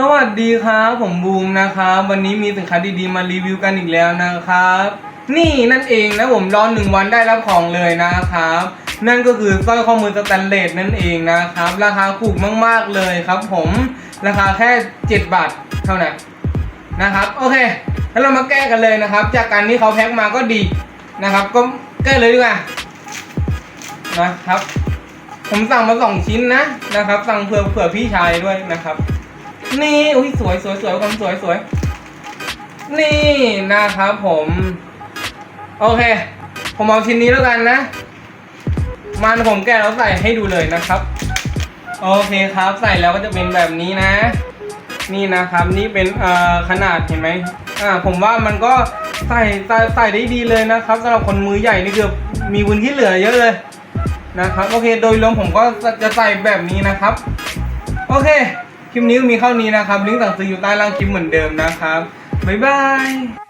สวัสดีครับผมบูมนะครับวันนี้มีสินค้าดีๆมารีวิวกันอีกแล้วนะครับ นี่นั่นเองนะผมรอหนึ่งวันได้รับของเลยนะครับ นั่นก็คือสร้อยข้อมือสแตนเลสนั่นเองนะครับ ราคาถูกมากๆเลยครับ ผมราคาแค่ 7 บาทเท่านั้นนะครับโอเคแล้วเรามาแก้กันเลยนะครับ จากการที่เขาแพ็คมาก็ดีนะครับ ก็แก้เลยดีกว่านะครับ ผมสั่งมาสองชิ้นนะนะครับ สั่งเผื่อเผื่อพี่ชายด้วยนะครับ นี่อุ้ยสวยสวยสวยความสวยสวย นี่นะครับผม โอเค ผมเอาชิ้นนี้แล้วกันนะ มันผมแกะแล้วใส่ให้ดูเลยนะครับ โอเคครับใส่แล้วก็จะเป็นแบบนี้นะ นี่นะครับนี่เป็นเอ่อขนาดเห็นไหมอ่าผมว่ามันก็ใส่ใส่ใส่ได้ดีเลยนะครับสำหรับคนมือใหญ่นี่คือมีพื้นที่เหลือเยอะเลยนะครับโอเคโดยรวมผมก็จะใส่แบบนี้นะครับ โอเค คลิปนี้ก็มีเข้านี้นะครับลิงก์สั่งซื้ออยู่ใต้ล่างคลิปเหมือนเดิมนะครับบ๊ายบาย